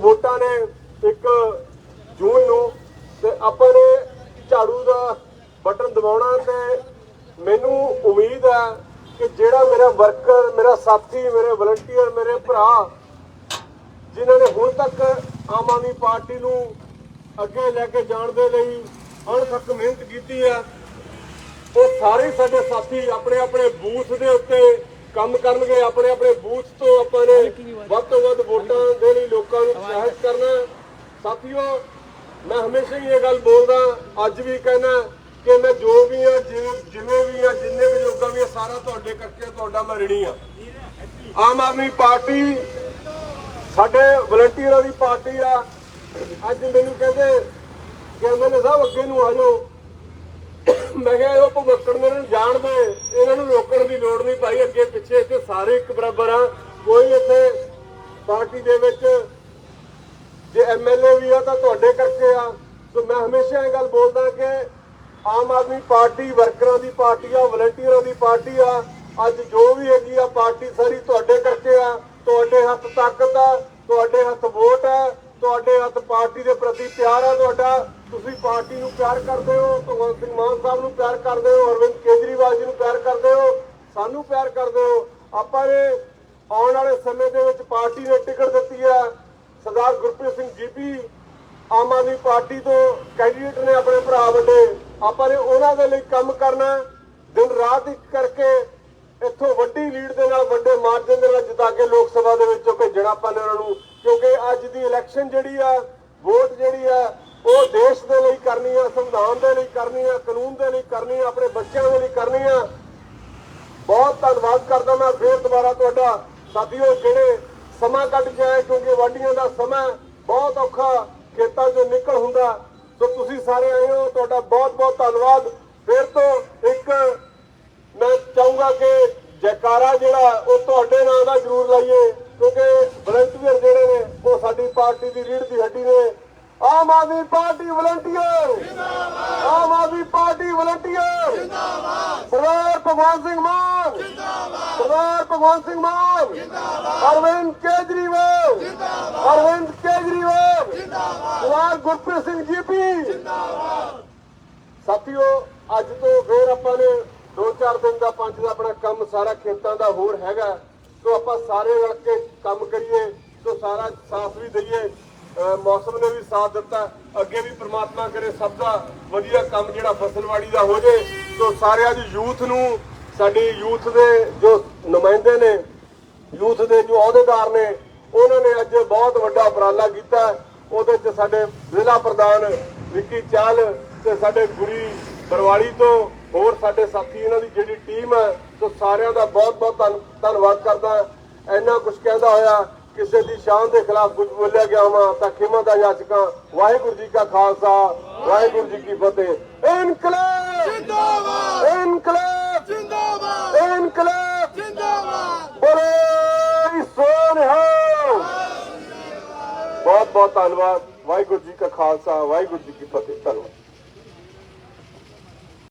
ਵੋਟਾਂ ਨੇ ਇੱਕ ਜੂਨ ਨੂੰ ਤੇ ਆਪਾਂ ਨੇ ਝਾੜੂ ਦਾ ਬਟਨ ਦਬਾਉਣਾ ਤੇ ਮੈਨੂੰ ਉਮੀਦ ਹੈ ਕਿ ਜਿਹੜਾ ਮੇਰਾ ਵਰਕਰ, ਮੇਰਾ ਸਾਥੀ, ਮੇਰੇ ਵਲੰਟੀਅਰ ਮੇਰੇ ਭਰਾ ਜਿਨ੍ਹਾਂ ਨੇ ਹੁਣ ਤੱਕ ਆਮ ਆਦਮੀ ਪਾਰਟੀ ਨੂੰ ਅੱਗੇ ਲੈ ਕੇ ਜਾਣ ਦੇ ਲਈ ਅਣਥੱਕ ਮਿਹਨਤ ਕੀਤੀ ਹੈ, ਉਹ ਸਾਰੇ ਸਾਡੇ ਸਾਥੀ ਆਪਣੇ ਆਪਣੇ ਬੂਥ ਦੇ ਉੱਤੇ ਕੰਮ ਕਰਨਗੇ, ਆਪਣੇ ਆਪਣੇ ਬੂਥ ਤੋਂ ਆਪਾਂ ਨੇ ਵੱਧ ਤੋਂ ਵੱਧ ਵੋਟਾਂ ਦੇ ਲਈ ਲੋਕਾਂ ਨੂੰ ਉਤਸ਼ਾਹਿਤ ਕਰਨਾ ਸਾਥੀਓ, ਮੈਂ ਹਮੇਸ਼ਾ ਹੀ ਇਹ ਗੱਲ ਬੋਲਦਾ, ਅੱਜ ਵੀ ਕਹਿਣਾ ਕਿ ਮੈਂ ਜੋ ਵੀ ਆ ਜਿਵੇਂ ਵੀ ਆ ਜਿੰਨੇ ਵੀ ਲੋਕਾਂ ਵੀ ਆ ਸਾਰਾ ਤੁਹਾਡੇ ਕਰਕੇ ਤੁਹਾਡਾ ਮੈਂ ਰਿਣੀ ਆ ਆਮ ਆਦਮੀ ਪਾਰਟੀ ਸਾਡੇ ਵਲੰਟੀਅਰਾਂ ਦੀ ਪਾਰਟੀ ਆ। ਅੱਜ ਮੈਨੂੰ ਕਹਿੰਦੇ ਕਿ ਐਮਐਲਏ ਸਾਹਿਬ, ਅੱਗੇ ਨੂੰ ਆ ਜਾਓ। ਮੈਂ ਕਿਹਾ, ਇਹ ਭੁਗਤਣ ਨੇ ਨੂੰ ਜਾਣਦੇ ਇਹਨਾਂ ਨੂੰ ਰੋਕਣ ਦੀ ਲੋੜ ਨਹੀਂ ਭਾਈ, ਅੱਗੇ ਪਿੱਛੇ ਇੱਥੇ ਸਾਰੇ ਇੱਕ ਬਰਾਬਰ ਆ। ਕੋਈ ਇੱਥੇ ਪਾਰਟੀ ਦੇ ਵਿੱਚ ਜੇ ਐਮਐਲਏ ਵੀ ਆ ਤਾਂ ਤੁਹਾਡੇ ਕਰਕੇ ਆ। ਸੋ ਮੈਂ ਹਮੇਸ਼ਾ ਇਹ ਗੱਲ ਬੋਲਦਾ ਕਿ ਆਮ ਆਦਮੀ ਪਾਰਟੀ ਵਰਕਰਾਂ ਦੀ ਪਾਰਟੀ ਆ, ਵਲੰਟੀਅਰਾਂ ਦੀ ਪਾਰਟੀ ਆ। ਅੱਜ ਜੋ ਵੀ ਹੈਗੀ ਆ ਪਾਰਟੀ ਸਾਰੀ ਤੁਹਾਡੇ ਕਰਕੇ ਆ। ਤੁਹਾਡੇ ਹੱਥ ਤਾਕਤ ਆ, ਤੁਹਾਡੇ ਹੱਥ ਵੋਟ ਆ। ਤੁਹਾਡੇ ਹੱਥ ਪਾਰਟੀ ਦੇ ਪ੍ਰਤੀ ਪਿਆਰ ਆ ਤੁਹਾਡਾ। ਤੁਸੀਂ ਪਾਰਟੀ ਨੂੰ ਪਿਆਰ ਕਰਦੇ ਹੋ, ਭਗਵੰਤ ਸਿੰਘ ਮਾਨ ਸਾਹਿਬ ਨੂੰ ਪਿਆਰ ਕਰਦੇ ਹੋ, ਅਰਵਿੰਦ ਕੇਜਰੀਵਾਲ ਜੀ ਨੂੰ ਪਿਆਰ ਕਰਦੇ ਹੋ, ਸਾਨੂੰ ਪਿਆਰ ਕਰਦੇ ਹੋ। ਆਪਾਂ ਨੇ ਆਉਣ ਵਾਲੇ ਸਮੇਂ ਦੇ ਵਿੱਚ ਪਾਰਟੀ ਨੇ ਟਿਕਟ ਦਿੱਤੀ ਆ ਸਰਦਾਰ ਗੁਰਪ੍ਰੀਤ ਸਿੰਘ ਜੀਪੀ ਆਮ ਆਦਮੀ ਪਾਰਟੀ ਤੋਂ ਕੈਂਡੀਡੇਟ ਨੇ ਆਪਣੇ ਭਰਾ ਵੱਡੇ। ਆਪਾਂ ਨੇ ਉਹਨਾਂ ਦੇ ਲਈ ਕੰਮ ਕਰਨਾ ਦਿਨ ਰਾਤ ਇੱਕ ਕਰਕੇ ਇੱਥੋਂ ਵੱਡੀ ਲੀਡ ਦੇ ਨਾਲ ਵੱਡੇ ਮਾਰਜਨ ਦੇ ਨਾਲ ਜਿਤਾ ਕੇ ਲੋਕ ਸਭਾ ਦੇ ਵਿੱਚੋਂ ਭੇਜਣਾ ਆਪਾਂ ਨੇ ਉਹਨਾਂ ਨੂੰ, ਕਿਉਂਕਿ ਅੱਜ ਦੀ ਇਲੈਕਸ਼ਨ ਜਿਹੜੀ ਆ ਵੋਟ ਜਿਹੜੀ ਆ, ਉਹ ਦੇਸ਼ ਦੇ ਲਈ ਕਰਨੀ ਆ, ਸੰਵਿਧਾਨ ਦੇ ਲਈ ਕਰਨੀ ਆ, ਕਾਨੂੰਨ ਦੇ ਲਈ ਕਰਨੀ ਆ, ਆਪਣੇ ਬੱਚਿਆਂ ਦੇ ਲਈ ਕਰਨੀ ਆ। ਬਹੁਤ ਧੰਨਵਾਦ ਕਰਦਾ ਮੈਂ ਫੇਰ ਦੁਬਾਰਾ ਤੁਹਾਡਾ। ਸਾਥੀਓ, ਜਿਹੜੇ ਸਮਾਂ ਕੱਢ ਕੇ ਆਏ, ਕਿਉਂਕਿ ਵਾਢੀਆਂ ਦਾ ਸਮਾਂ ਬਹੁਤ ਔਖਾ, ਖੇਤਾਂ 'ਚੋਂ ਨਿਕਲ ਹੁੰਦਾ। ਸੋ ਤੁਸੀਂ ਸਾਰੇ ਆਏ ਹੋ, ਤੁਹਾਡਾ ਬਹੁਤ ਬਹੁਤ ਧੰਨਵਾਦ। ਫਿਰ ਤੋਂ ਇੱਕ ਮੈਂ ਚਾਹੂੰਗਾ ਕਿ ਜੈਕਾਰਾ ਜਿਹੜਾ, ਉਹ ਤੁਹਾਡੇ ਨਾਂ ਦਾ ਜ਼ਰੂਰ ਲਾਈਏ, ਕਿਉਂਕਿ ਵਲੰਟੀਅਰ ਜਿਹੜੇ ਨੇ, ਉਹ ਸਾਡੀ ਪਾਰਟੀ ਦੀ ਰੀੜ ਦੀ ਹੱਡੀ ਨੇ। ਆਮ ਆਦਮੀ ਪਾਰਟੀ ਵਲੰਟੀਅਰ ਜਿੰਦਾਬਾਦ ਆਮ ਆਦਮੀ ਪਾਰਟੀ ਵਲੰਟੀਅਰ ਜਿੰਦਾਬਾਦ ਸਰਦਾਰ ਭਗਵੰਤ ਸਿੰਘ ਮਾਨ! ਜਿੰਦਾਬਾਦ ਸਰਦਾਰ ਭਗਵੰਤ ਸਿੰਘ ਮਾਨ! ਜਿੰਦਾਬਾਦ ਅਰਵਿੰਦ ਕੇਜਰੀਵਾਲ! ਜਿੰਦਾਬਾਦ ਅਰਵਿੰਦ ਕੇਜਰੀਵਾਲ! ਜਿੰਦਾਬਾਦ ਸਰਦਾਰ ਗੁਰਪ੍ਰੀਤ ਸਿੰਘ ਜੀਪੀ ਸਾਥੀਓ, ਅੱਜ ਤੋਂ ਫੇਰ ਆਪਾਂ ਨੇ 2-4 ਦਿਨ ਦਾ ਪੰਜ ਦਾ ਆਪਣਾ ਕੰਮ ਸਾਰਾ ਖੇਤਾਂ ਦਾ ਹੋਰ ਹੈਗਾ। ਸੋ ਆਪਾਂ ਸਾਰੇ ਰਲ ਕੇ ਕੰਮ ਕਰੀਏ, ਸੋ ਸਾਰਾ ਸਾਥ ਵੀ ਦਈਏ। ਮੌਸਮ ਨੇ ਵੀ ਸਾਥ ਦਿੱਤਾ। ਅੱਗੇ ਵੀ ਪ੍ਰਮਾਤਮਾ ਕਰੇ ਸਭ ਦਾ ਵਧੀਆ ਕੰਮ ਜਿਹੜਾ ਫਸਲਵਾੜੀ ਦਾ ਹੋ ਜੇ। ਸੋ ਸਾਰੇ ਅੱਜ ਯੂਥ ਨੂੰ, ਸਾਡੀ ਯੂਥ ਦੇ ਜੋ ਨੁਮਾਇੰਦੇ ਨੇ, ਯੂਥ ਦੇ ਜੋ ਅਹੁਦੇਦਾਰ ਨੇ, ਉਹਨਾਂ ਨੇ ਅੱਜ ਬਹੁਤ ਵੱਡਾ ਉਪਰਾਲਾ ਕੀਤਾ। ਉਹਦੇ ਚ ਸਾਡੇ ਜ਼ਿਲ੍ਹਾ ਪ੍ਰਧਾਨ ਵਿੱਕੀ ਚਾਲ ਤੇ ਸਾਡੇ ਗੁਰੀ ਬਰਵਾਲੀ ਤੋਂ ਹੋਰ ਸਾਡੇ ਸਾਥੀ ਇਹਨਾਂ ਦੀ ਜਿਹੜੀ ਟੀਮ ਹੈ ਸੋ ਸਾਰਿਆਂ ਦਾ ਬਹੁਤ ਬਹੁਤ ਧੰਨ- ਧੰਨਵਾਦ ਕਰਦਾ ਇੰਨਾ ਕੁਝ ਕਹਿੰਦਾ ਹੋਇਆ ਕਿਸੇ ਦੀ ਸ਼ਾਨ ਦੇ ਖਿਲਾਫ ਕੁਝ ਬੋਲਿਆ ਗਿਆ ਹਾਂ ਤਾਂ ਖਿਮਾ ਦਾ ਯਾਚਕਾਂ ਵਾਹਿਗੁਰੂ ਜੀ ਕਾ ਖਾਲਸਾ ਵਾਹਿਗੁਰੂ ਜੀ ਕੀ ਫਤਿਹ। ਇਨਕਲਾਬ! ਜਿੰਦਾਬਾਦ! ਇਨਕਲਾਬ! ਜਿੰਦਾਬਾਦ! ਇਨਕਲਾਬ! ਜਿੰਦਾਬਾਦ! ਬੋਲੇ ਸੋਨਿਹਾ! ਬਹੁਤ ਬਹੁਤ ਧੰਨਵਾਦ ਵਾਹਿਗੁਰੂ ਜੀ ਕਾ ਖਾਲਸਾ ਵਾਹਿਗੁਰੂ ਜੀ ਕੀ ਫਤਿਹ। ਧੰਨਵਾਦ।